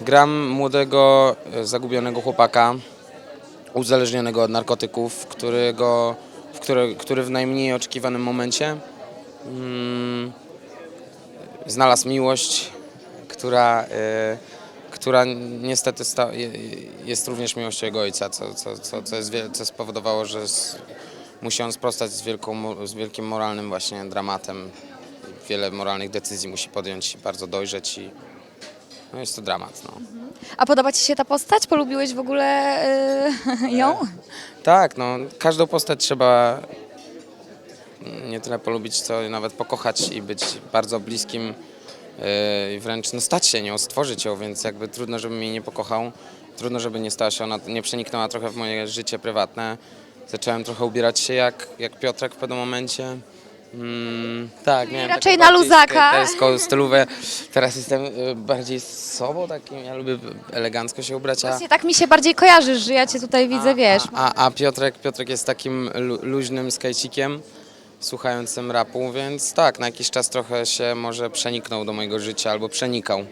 Gram młodego, e, zagubionego chłopaka, uzależnionego od narkotyków, którego, w który, który w najmniej oczekiwanym momencie mm, znalazł miłość, która, e, która niestety sta, je- jest również miłością jego ojca, co, co, co, co, jest, co spowodowało, że s- musi on sprostać z, wielką, z wielkim moralnym właśnie dramatem. Wiele moralnych decyzji musi podjąć, bardzo dojrzeć i no jest to dramat. No. A podoba Ci się ta postać? Polubiłeś w ogóle y, ją? Tak, no, każdą postać trzeba nie tyle polubić, co nawet pokochać i być bardzo bliskim yy, i wręcz no, stać się nią, stworzyć ją, więc jakby trudno, żebym jej nie pokochał, trudno, żeby nie stała się ona, nie przeniknęła trochę w moje życie prywatne. Zacząłem trochę ubierać się jak, jak Piotrek w pewnym momencie. Mm, tak, miałem raczej taką na bardziej luzaka. stylówę. Teraz jestem y, bardziej z sobą takim, ja lubię elegancko się ubrać, a... Właśnie tak mi się bardziej kojarzysz, że ja Cię tutaj widzę, wiesz. A, a, a Piotrek, Piotrek jest takim lu, luźnym skajcikiem, słuchającym rapu, więc tak, na jakiś czas trochę się może przeniknął do mojego życia albo przenikał.